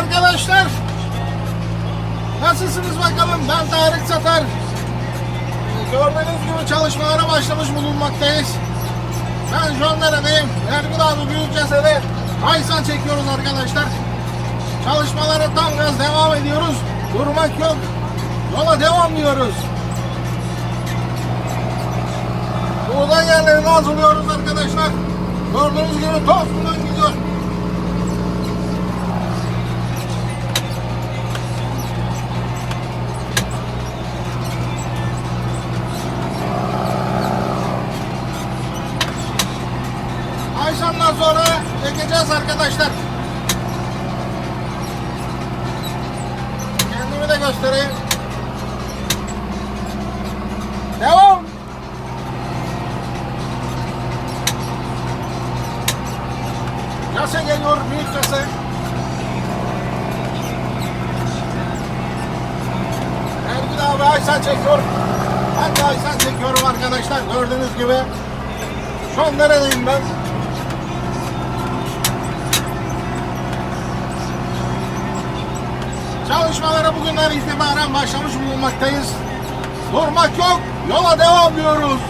arkadaşlar. Nasılsınız bakalım? Ben Tarık Satar. Gördüğünüz gibi çalışmalara başlamış bulunmaktayız. Ben Jondere'deyim. Ergün abi Büyükcese'de Aysan çekiyoruz arkadaşlar. Çalışmalara tam gaz devam ediyoruz. Durmak yok. Yola devam diyoruz. Buradan yerlerini hazırlıyoruz arkadaşlar. Gördüğünüz gibi toz gidiyor. Ayşan'dan sonra ekeceğiz arkadaşlar. Kendimi de göstereyim. Devam. Kase geliyor, büyük kase. Ergün abi Aysan çekiyor. Ben de Aysan çekiyorum arkadaşlar. Gördüğünüz gibi. Şu an neredeyim ben? Çalışmalara bugünden itibaren başlamış bulunmaktayız. Durmak yok, yola devam diyoruz.